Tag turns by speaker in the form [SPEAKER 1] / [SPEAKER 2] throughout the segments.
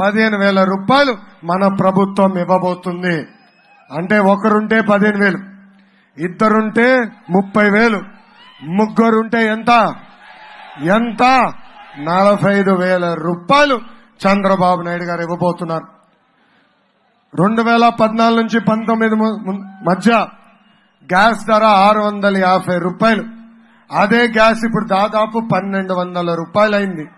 [SPEAKER 1] పదిహేను వేల రూపాయలు మన ప్రభుత్వం ఇవ్వబోతుంది. అంటే ఒకరుంటే పదిహేను వేలు ఇద్దరుంటే ముప్పై వేలు ముగ్గురుంటే ఎంత? ఎంత? నలభై ఐదు వేల రూపాయలు చంద్రబాబు నాయుడు గారు ఇవ్వబోతున్నారు. రెండు వేల పద్నాలుగు నుంచి పంతొమ్మిది మధ్య గ్యాస్ ధర ఆరు వందల యాభై రూపాయలు. అదే గ్యాస్ ఇప్పుడు దాదాపు పన్నెండు వందల రూపాయలు అయింది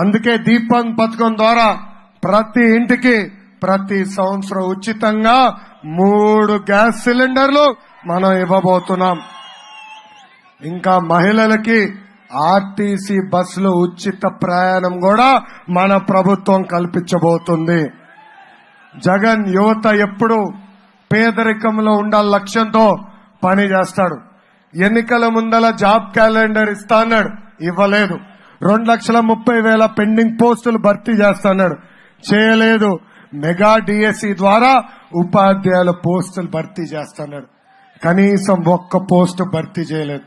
[SPEAKER 1] అందుకే దీపం పథకం ద్వారా ప్రతి ఇంటికి ప్రతి సంవత్సరం ఉచితంగా మూడు గ్యాస్ సిలిండర్లు మనం ఇవ్వబోతున్నాం. ఇంకా మహిళలకి ఆర్టీసీ బస్సులో ఉచిత ప్రయాణం కూడా మన ప్రభుత్వం కల్పించబోతుంది. జగన్ యువత ఎప్పుడు పేదరికంలో ఉండాల లక్ష్యంతో పని చేస్తాడు. ఎన్నికల ముందల జాబ్ క్యాలెండర్ ఇస్తా అన్నాడు. ఇవ్వలేదు. రెండు లక్షల ముప్పై వేల పెండింగ్ పోస్టులు భర్తీ చేస్తాడు చేయలేదు. మెగా డిఎస్సి ద్వారా ఉపాధ్యాయుల పోస్టులు భర్తీ చేస్తున్నారు కనీసం ఒక్క పోస్ట్ భర్తీ చేయలేదు.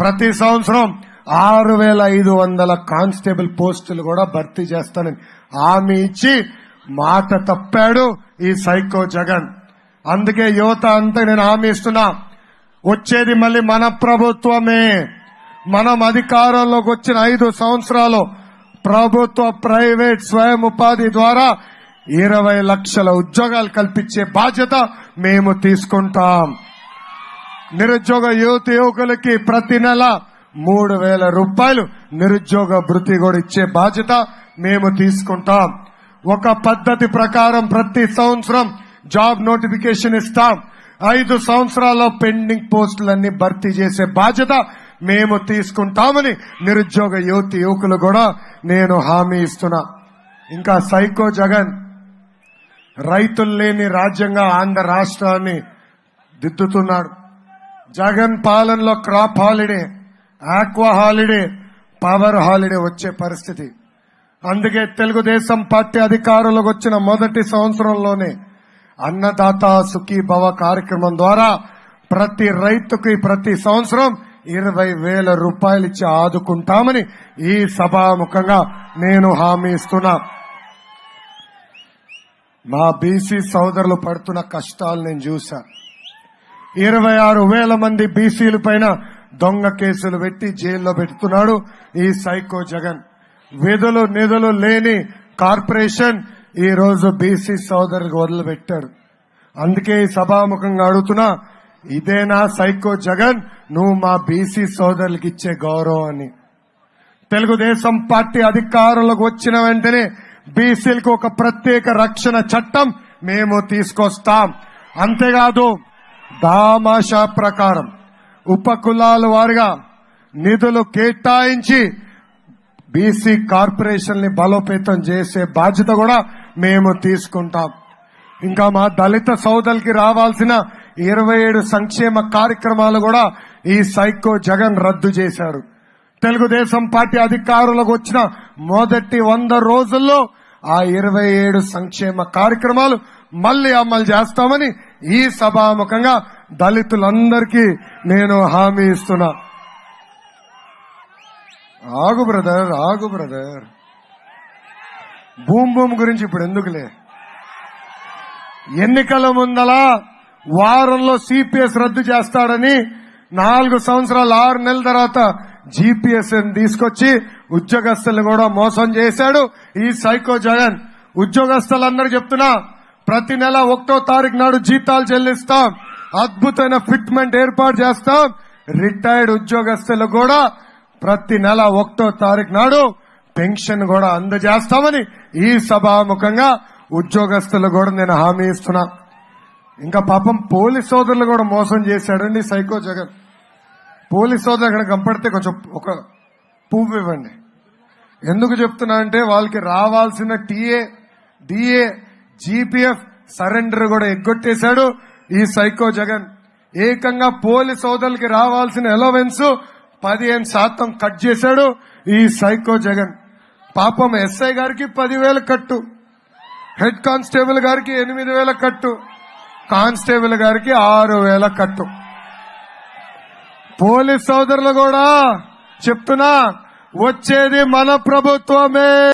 [SPEAKER 1] ప్రతి సంవత్సరం ఆరు వేల ఐదు వందల కానిస్టేబుల్ పోస్టులు కూడా భర్తీ చేస్తానని హామీ ఇచ్చి మాట తప్పాడు ఈ సైకో జగన్. అందుకే యువత అంతా నేను హామీ ఇస్తున్నా. వచ్చేది మళ్ళీ మన ప్రభుత్వమే. మనం అధికారంలోకి వచ్చిన ఐదు సంవత్సరాలు ప్రభుత్వ ప్రైవేట్ స్వయం ఉపాధి ద్వారా ఇరవై లక్షల ఉద్యోగాలు కల్పించే బాధ్యత మేము తీసుకుంటాం. నిరుద్యోగ యువత యువకులకి ప్రతి నెల మూడు వేల రూపాయలు నిరుద్యోగ భృతి కూడా ఇచ్చే బాధ్యత మేము తీసుకుంటాం. ఒక పద్ధతి ప్రకారం ప్రతి సంవత్సరం జాబ్ నోటిఫికేషన్ ఇస్తాం. ఐదు సంవత్సరాల్లో పెండింగ్ పోస్టులన్నీ భర్తీ చేసే బాధ్యత మేము తీసుకుంటామని నిరుద్యోగ యువతి యువకులు కూడా నేను హామీ ఇస్తున్నా. ఇంకా సైకో జగన్ రైతులు లేని రాజ్యంగా ఆంధ్ర రాష్ట్రాన్ని దిద్దుతున్నాడు. జగన్ పాలనలో crop holiday aqua holiday power holiday వచ్చే పరిస్థితి. అందుకే తెలుగుదేశం పార్టీ అధికారంలోకి వచ్చిన మొదటి సంవత్సరంలోనే అన్నదాత సుఖీ భవ కార్యక్రమం ద్వారా ప్రతి రైతుకి ప్రతి సంవత్సరం ఇరవై వేల రూపాయలు ఇచ్చి ఆదుకుంటామని ఈ సభాముఖంగా నేను హామీ ఇస్తున్నా. మా బీసీ సోదరులు పడుతున్న కష్టాలు నేను చూసా ఇరవై ఆరు వేల మంది బీసీల పైన దొంగ కేసులు పెట్టి జైల్లో పెడుతున్నాడు ఈ సైకో జగన్. విధులు నిధులు లేని కార్పొరేషన్ ఈ రోజు బీసీ సోదరులకు వదిలిపెట్టాడు. అందుకే ఈ సభాముఖంగా అడుగుతున్నా ఇదేనా సైకో జగన్? నువ్వు మా బీసీ సోదరులకు ఇచ్చే గౌరవం అని తెలుగుదేశం పార్టీ అధికారులకు వచ్చిన వెంటనే బీసీలకు ఒక ప్రత్యేక రక్షణ చట్టం మేము తీసుకొస్తాం. అంతేకాదు దామాషా ప్రకారం ఉపకులాల వారిగా నిధులు కేటాయించి బీసీ కార్పొరేషన్ని బలోపేతం చేసే బాధ్యత కూడా మేము తీసుకుంటాం. ఇంకా మా దళిత సోదరులకి రావాల్సిన ఇరవై ఏడు సంక్షేమ కార్యక్రమాలు కూడా ఈ సైకో జగన్ రద్దు చేశారు తెలుగుదేశం పార్టీ అధికారులకు వచ్చిన మొదటి వంద రోజుల్లో ఆ ఇరవై ఏడు సంక్షేమ కార్యక్రమాలు మళ్ళీ అమలు చేస్తామని ఈ సభాముఖంగా దళితులందరికీ నేను హామీ ఇస్తున్నా. ఆగు బ్రదర్ ఆగు బ్రదర్. భూమ్ భూమ్ గురించి ఇప్పుడు ఎందుకులే? ఎన్నికల ముందల వారంలో సిపిఎస్ రద్దు చేస్తాడని నాలుగు సంవత్సరాలు ఆరు నెలల తర్వాత జీపీఎస్ తీసుకొచ్చి ఉద్యోగస్తులను కూడా మోసం చేశాడు ఈ సైకో జగన్ ఉద్యోగస్తులందరూ చెప్తున్నా ప్రతి నెల ఒకటో తారీఖు నాడు జీతాలు చెల్లిస్తాం అద్భుతమైన ఫిట్మెంట్ ఏర్పాటు చేస్తాం. రిటైర్డ్ ఉద్యోగస్తులు కూడా ప్రతి నెల ఒకటో తారీఖు నాడు పెన్షన్ కూడా అందజేస్తామని ఈ సభాముఖంగా ఉద్యోగస్తులు కూడా నేను హామీ ఇస్తున్నా. ఇంకా పాపం పోలీస్ సోదరులు కూడా మోసం చేశాడండి సైకో జగన్. పోలీస్ సోదరులు అక్కడ కంపడితే కొంచెం ఒక పువ్వు ఇవ్వండి. ఎందుకు చెప్తున్నా అంటే వాళ్ళకి రావాల్సిన టీఏ డిఏ జీపీఎఫ్ సరెండర్ కూడా ఎగ్గొట్టేశాడు. ఈ సైకో జగన్ ఏకంగా పోలీస్ సోదరులకి రావాల్సిన ఎలవెన్స్ పదిహేను శాతం కట్ చేశాడు. ఈ సైకో జగన్ పాపం ఎస్ఐ గారికి పదివేల కట్టు హెడ్ కానిస్టేబుల్ గారికి ఎనిమిది వేల కట్టు కానిస్టేబుల్ గారికి ఆరు వేల కట్టు. పోలీస్ సోదరులు కూడా చెప్తున్నా వచ్చేది మన ప్రభుత్వమే.